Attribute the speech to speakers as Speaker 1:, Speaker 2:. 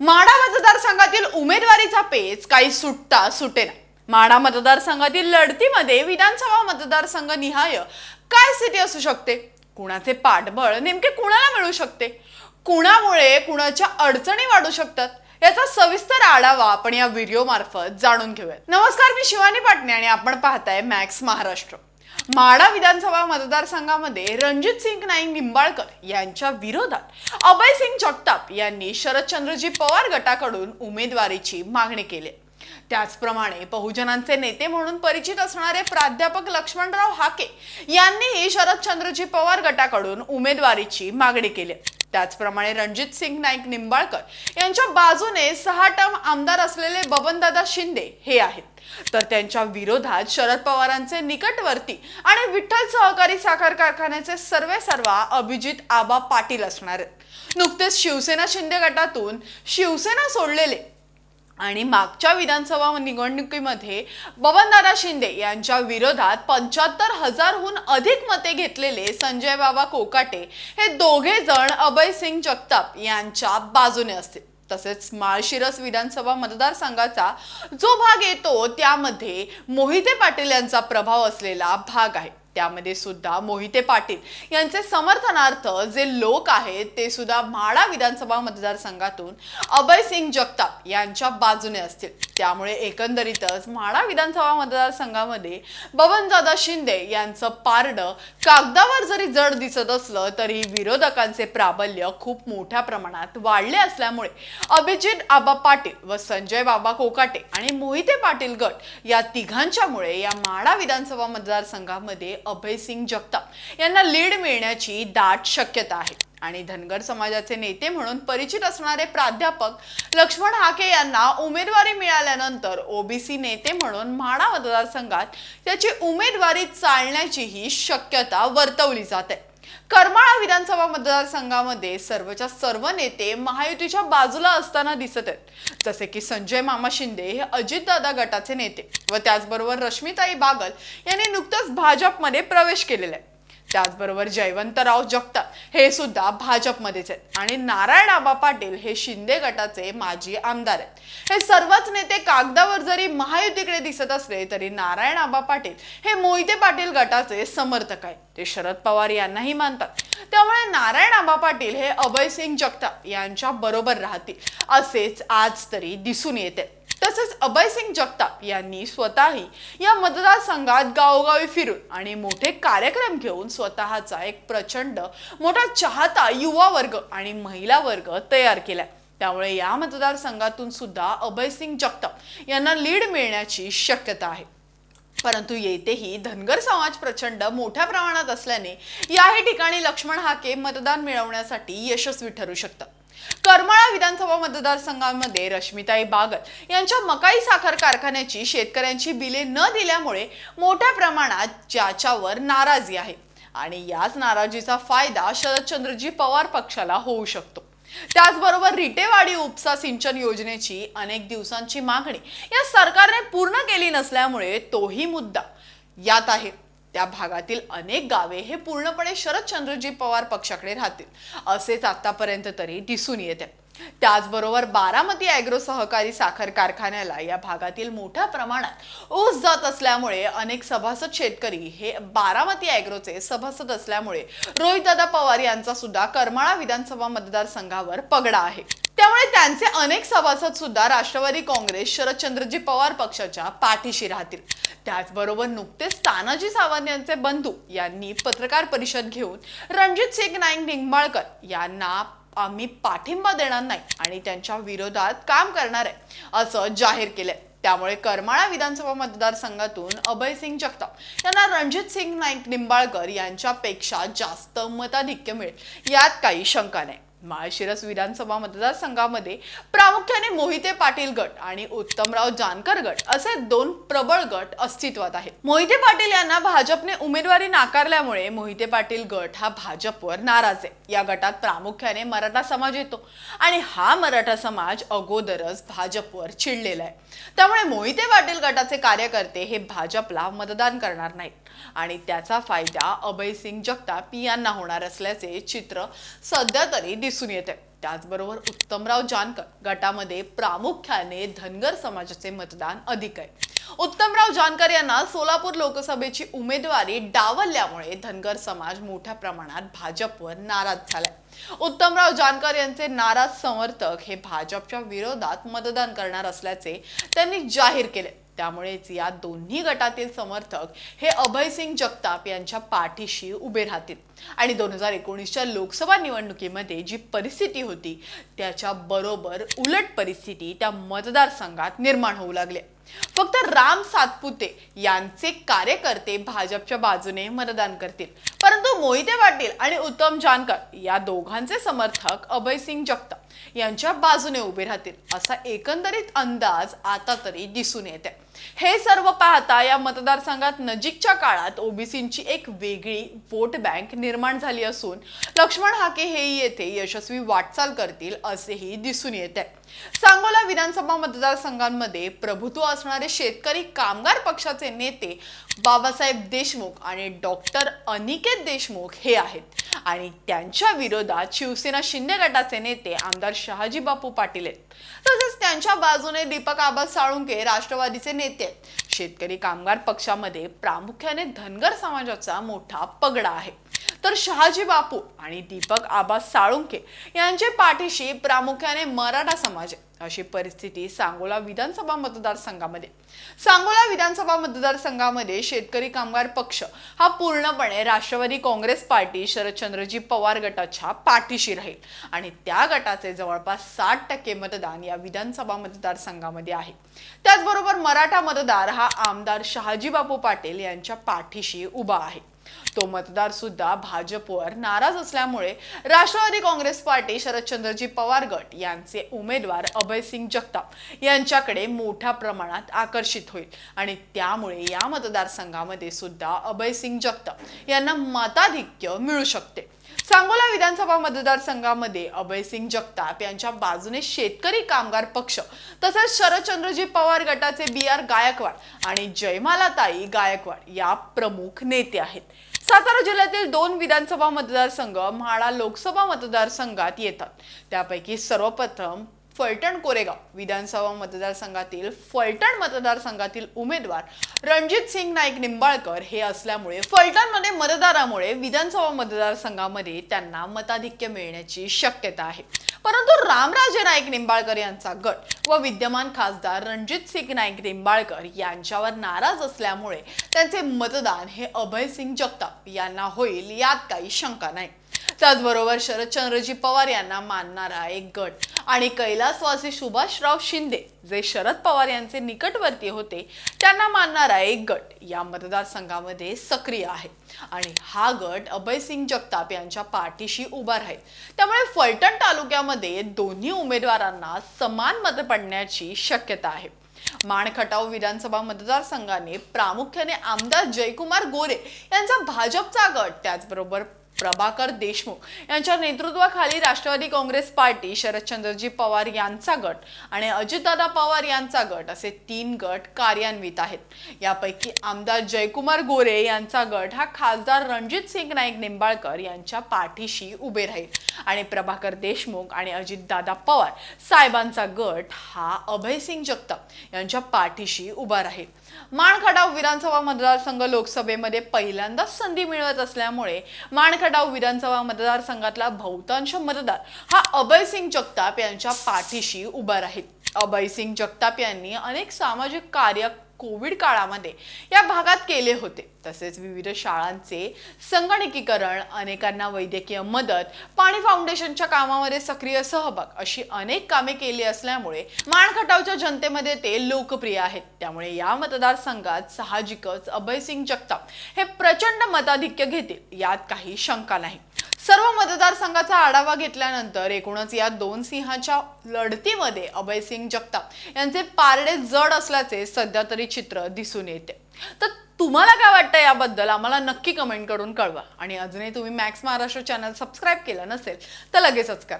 Speaker 1: माडा मतदारसंघातील उमेदवारीचा पेच काही सुटता सुटेना माडा मतदारसंघातील लढतीमध्ये विधानसभा मतदारसंघ निहाय काय स्थिती असू शकते? कुणाचे पाठबळ नेमके कुणाला मिळू शकते? कुणामुळे कुणाच्या अडचणी वाढू शकतात? याचा सविस्तर आढावा आपण या व्हिडिओ मार्फत जाणून घेऊयात. नमस्कार मी शिवानी पाटणे आणि आपण पाहताय मॅक्स महाराष्ट्र. माडा विधानसभा मतदारसंघामध्ये रणजित सिंग नाईक निंबाळकर यांच्या विरोधात अभय सिंग जगताप यांनी शरदचंद्रजी पवार गटाकडून उमेदवारीची मागणी केली. त्याचप्रमाणे बहुजनांचे नेते म्हणून परिचित असणारे प्राध्यापक लक्ष्मणराव हाके यांनीही शरदचंद्रजी पवार गटाकडून उमेदवारीची मागणी केली. त्याचप्रमाणे रणजित सिंग नाईक निंबाळकर यांच्या बाजूने सहा टर्म आमदार असलेले बबनदादा शिंदे हे आहेत. तर त्यांच्या विरोधात शरद पवारांचे निकटवर्ती आणि विठ्ठल सहकारी साखर कारखान्याचे सर्वे सर्वा अभिजित आबा पाटील असणार आहेत. नुकतेच शिवसेना शिंदे गटातून शिवसेना सोडलेले आणि मागच्या विधानसभा निवडणुकीमध्ये बबनदादा शिंदे यांच्या विरोधात पंच्याहत्तर हजारहून अधिक मते घेतलेले संजय बाबा कोकाटे हे दोघे जण अभय सिंग जगताप यांच्या बाजूने असतील. तसेच माळशिरस विधानसभा मतदारसंघाचा जो भाग येतो त्यामध्ये मोहिते पाटील यांचा प्रभाव असलेला भाग आहे. त्यामध्ये सुद्धा मोहिते पाटील यांचे समर्थनार्थ जे लोक आहेत ते सुद्धा म्हाडा विधानसभा मतदारसंघातून अभय सिंग जगताप यांच्या बाजूने असतील. त्यामुळे एकंदरीतच म्हाडा विधानसभा मतदारसंघामध्ये बबनदादा शिंदे यांचं पारडं कागदावर जरी जड दिसत असलं तरी विरोधकांचे प्राबल्य खूप मोठ्या प्रमाणात वाढले असल्यामुळे अभिजित आबा पाटील व संजय बाबा कोकाटे आणि मोहिते पाटील गट या तिघांच्यामुळे या म्हाडा विधानसभा मतदारसंघामध्ये अभय सिंग जगताप यांना लीड मिळण्याची दाट शक्यता आहे. आणि धनगर समाजाचे नेते म्हणून परिचित असणारे प्राध्यापक लक्ष्मण हाके यांना उमेदवारी मिळाल्यानंतर ओबीसी नेते म्हणून म्हाडा मतदारसंघात त्याची उमेदवारी चालण्याचीही शक्यता वर्तवली जाते. करमाळा विधानसभा मतदारसंघामध्ये सर्वच्या सर्व नेते महायुतीच्या बाजूला असताना दिसत आहेत. जसे की संजय मामा शिंदे हे अजितदादा गटाचे नेते व त्याचबरोबर रश्मिताई बागल यांनी नुकतंच भाजपमध्ये प्रवेश केलेला आहे. त्याचबरोबर जयवंतराव जगताप हे सुद्धा भाजपमध्येच आहेत. आणि नारायण आबा पाटील हे शिंदे गटाचे माजी आमदार आहेत. हे सर्वच नेते कागदावर जरी महायुतीकडे दिसत असले तरी नारायण आबा पाटील हे मोहिते पाटील गटाचे समर्थक आहेत. ते शरद पवार यांनाही मानतात. त्यामुळे नारायण आबा पाटील हे अभय सिंग जगताप यांच्या बरोबर राहतील असेच आज तरी दिसून येते. तसंच अभयसिंग जगताप यांनी स्वतःही या मतदारसंघात गावोगावी फिरून आणि मोठे कार्यक्रम घेऊन स्वतःचा एक प्रचंड मोठा चाहता युवा वर्ग आणि महिला वर्ग तयार केला त्यामुळे या मतदारसंघातून सुद्धा अभयसिंग जगताप यांना लीड मिळण्याची शक्यता आहे. परंतु येथेही धनगर समाज प्रचंड मोठ्या प्रमाणात असल्याने याही ठिकाणी लक्ष्मण हाके मतदान मिळवण्यासाठी यशस्वी ठरू शकतात. करमाळा विधानसभा मतदारसंघामध्ये रश्मिताई बागल यांच्या मकाई साखर कारखान्याची शेतकऱ्यांची बिले न दिल्यामुळे मोठ्या प्रमाणात ज्याच्यावर नाराजी आहे. आणि याच नाराजीचा फायदा शरदचंद्रजी पवार पक्षाला होऊ शकतो. त्याचबरोबर रिटेवाडी उपसा सिंचन योजनेची अनेक दिवसांची मागणी या सरकारने पूर्ण केली नसल्यामुळे तोही मुद्दा यात आहे. त्या भागातील अनेक गावे हे पूर्णपणे शरदचंद्रजी पवार पक्षाकडे राहतील. असेच आतापर्यंत तरी दिसून येते. त्याचबरोबर बारामती अॅग्रो सहकारी साखर कारखान्याला या भागातील मोठ्या प्रमाणात ऊस जात असल्यामुळे अनेक सभासद शेतकरी हे बारामती अॅग्रोचे सभासद असल्यामुळे रोहितदादा पवार यांचा सुद्धा करमाळा विधानसभा मतदारसंघावर पगडा आहे. त्यामुळे त्यांचे अनेक सभासद सुद्धा राष्ट्रवादी काँग्रेस शरदचंद्रजी पवार पक्षाच्या पाठीशी राहतील. त्याचबरोबर नुकतेच तानाजी सावंत यांचे बंधू यांनी पत्रकार परिषद घेऊन रणजित सिंग नाईक निंबाळकर यांना आम्ही पाठिंबा देणार नाही आणि त्यांच्या विरोधात काम करणार आहे असं जाहीर केलंय. त्यामुळे करमाळा विधानसभा मतदारसंघातून अभय सिंग जगताप यांना रणजित सिंग नाईक निंबाळकर यांच्यापेक्षा जास्त मताधिक्य मिळेल यात काही शंका नाही. माळशिरस विधानसभा मतदारसंघामध्ये प्रामुख्याने मोहिते पाटील गट आणि उत्तमराव जानकर गट असे दोन प्रबळ गट अस्तित्वात आहेत. मोहिते पाटील यांना भाजपने उमेदवारी नाकारल्यामुळे मोहिते पाटील गट हा भाजपवर नाराज आहे. या गटात प्रामुख्याने मराठा समाज येतो आणि हा मराठा समाज अगोदरच भाजपवर चिडलेला आहे. त्यामुळे मोहिते पाटील गटाचे कार्यकर्ते हे भाजपला मतदान करणार नाहीत आणि त्याचा फायदा अभयसिंग जगताप यांना होणार असल्याचे चित्र सध्या तरी दिसून येते. त्याचबरोबर उत्तमराव जानकर गटामध्ये प्रामुख्याने धनगर समाजाचे मतदान अधिक आहे. उत्तमराव जानकर यांना सोलापूर लोकसभेची उमेदवारी डावलल्यामुळे धनगर समाज मोठ्या प्रमाणात भाजपवर नाराज झालाय. उत्तमराव जानकर यांचे नाराज समर्थक हे भाजपच्या विरोधात मतदान करणार असल्याचे त्यांनी जाहीर केले त्यामुळेच या दोन्ही गटातील समर्थक हे अभयसिंग जगताप यांच्या पाठीशी उभे राहतील. आणि दोन हजार एकोणीसच्या लोकसभा निवडणुकीमध्ये जी परिस्थिती होती त्याच्या बरोबर उलट परिस्थिती त्या मतदारसंघात निर्माण होऊ लागले. फक्त राम सातपुते यांचे कार्यकर्ते भाजपच्या बाजूने मतदान करतील. परंतु मोहिते पाटील आणि उत्तम जानकर या दोघांचे समर्थक अभयसिंग जगताप यांच्या बाजूने उभे राहतील असा एकंदरीत अंदाज आता तरी दिसून येते हे सर्व पाहता या मतदारसंघात नजीकच्या काळात ओबीसींची एक वेगळी वोट बँक निर्माण झाली असून लक्ष्मण हाके हे येथे यशस्वी वाटचाल करतील असेही दिसून येते सांगोला विधानसभा मतदारसंघांमध्ये प्रभुत्व असणारे शेतकरी कामगार पक्षाचे नेते बाबासाहेब देशमुख आणि डॉक्टर अनिकेत देशमुख हे आहेत. आणि त्यांच्या विरोधात शिवसेना शिंदे गटाचे नेते आमदार शहाजी बापू पाटील आहेत. तसेच त्यांच्या बाजूने दीपक आबा साळुंके राष्ट्रवादीचे नेते आहेत. शेतकरी कामगार पक्षामध्ये प्रामुख्याने धनगर समाजाचा मोठा पगडा आहे. तर शहाजी बापू आणि दीपक आबा साळुंके यांचे पाठीशी प्रामुख्याने मराठा समाज आहे. अशी परिस्थिती सांगोला विधानसभा मतदारसंघामध्ये. सांगोला विधानसभा मतदारसंघामध्ये शेतकरी कामगार पक्ष हा पूर्णपणे राष्ट्रवादी काँग्रेस पार्टी शरदचंद्रजी पवार गटाच्या पाठीशी राहील. आणि त्या गटाचे जवळपास साठ टक्के मतदान या विधानसभा मतदारसंघामध्ये आहे. त्याचबरोबर मराठा मतदार हा आमदार शहाजीबापू पाटील यांच्या पाठीशी उभा आहे. तो मतदार सुद्धा भाजपवर नाराज असल्यामुळे राष्ट्रवादी काँग्रेस पार्टी शरदचंद्रजी पवार गट यांचे उमेदवार अभयसिंग जगताप यांच्याकडे मोठ्या प्रमाणात आकर्षित होईल. आणि त्यामुळे या मतदारसंघामध्ये सुद्धा अभयसिंग जगताप यांना मताधिक्य मिळू शकते. सांगोला विधानसभा मतदारसंघामध्ये अभयसिंग जगताप यांच्या बाजूने शेतकरी कामगार पक्ष तसेच शरदचंद्रजी पवार गटाचे बी आर गायकवाड आणि जयमालाताई गायकवाड या प्रमुख नेते आहेत. सातारा जिल्ह्यातील दोन विधानसभा मतदारसंघ म्हाडा लोकसभा मतदारसंघात येतात. त्यापैकी सर्वप्रथम फलटण कोरेगाव विधानसभा मतदारसंघातील फलटण मतदारसंघातील उमेदवार रणजित सिंग नाईक निंबाळकर हे असल्यामुळे फलटणमध्ये मतदारामुळे विधानसभा मतदारसंघामध्ये त्यांना मताधिक्य मिळण्याची शक्यता आहे. परंतु रामराजे नाईक निंबाळकर यांचा गट व विद्यमान खासदार रणजित सिंग नाईक निंबाळकर यांच्यावर नाराज असल्यामुळे त्यांचे मतदान हे अभय सिंग जगताप यांना होईल यात काही शंका नाही. त्याचबरोबर शरदचंद्रजी पवार यांना मानणारा एक गट आणि कैलासवासी सुभाषराव शिंदे जे शरद पवार यांचे निकटवर्ती होते त्यांना मानणारा एक गट या मतदारसंघामध्ये सक्रिय आहे. आणि हा गट अभयसिंग जगताप यांच्या पाठीशी उभा राहील. त्यामुळे फलटण तालुक्यामध्ये दोन्ही उमेदवारांना समान मत पडण्याची शक्यता आहे. माणखटाव विधानसभा मतदारसंघाने प्रामुख्याने आमदार जयकुमार गोरे यांचा भाजपचा गट त्याचबरोबर प्रभाकर देशमुख यांच्या नेतृत्वाखाली राष्ट्रवादी काँग्रेस पार्टी शरदचंद्रजी पवार यांचा गट आणि अजितदादा पवार यांचा गट असे तीन गट कार्यान्वित आहेत. यापैकी आमदार जयकुमार गोरे यांचा गट हा खासदार रणजित सिंग नाईक निंबाळकर यांच्या पाठीशी उभे राहील आणि प्रभाकर देशमुख आणि अजितदादा पवार साहेबांचा गट हा अभयसिंग जगताप यांच्या पाठीशी उभा राहील. माणखटाव विधानसभा मतदारसंघ लोकसभेमध्ये पहिल्यांदाच संधी मिळवत असल्यामुळे माणखटाव विधानसभा मतदारसंघातला बहुतांश मतदार हा अभय सिंग जगताप यांच्या पाठीशी उभा राहील. अभयसिंग जगताप यांनी अनेक सामाजिक कार्य कोविड काळामध्ये या भागात केले होते. तसेच विविध शाळांचे संगणकीकरण अनेकांना वैद्यकीय मदत पाणी फाउंडेशनच्या कामामध्ये सक्रिय सहभाग अशी अनेक कामे केली असल्यामुळे माणखटावच्या जनतेमध्ये ते लोकप्रिय आहेत. त्यामुळे या मतदारसंघात साहजिकच अभयसिंग जगताप हे प्रचंड मताधिक्य घेतील यात काही शंका नाही. सर्व मतदारसंघाचा आढावा घेतल्यानंतर एकूणच या दोन सिंहाच्या लढतीमध्ये अभय सिंग जगताप यांचे पारडे जड असल्याचे सध्या तरी चित्र दिसून येते. तर तुम्हाला काय वाटतं याबद्दल? आम्हाला नक्की कमेंट करून कळवा. आणि अजूनही तुम्ही मॅक्स महाराष्ट्र चॅनल सबस्क्राईब केलं नसेल तर लगेचच करा.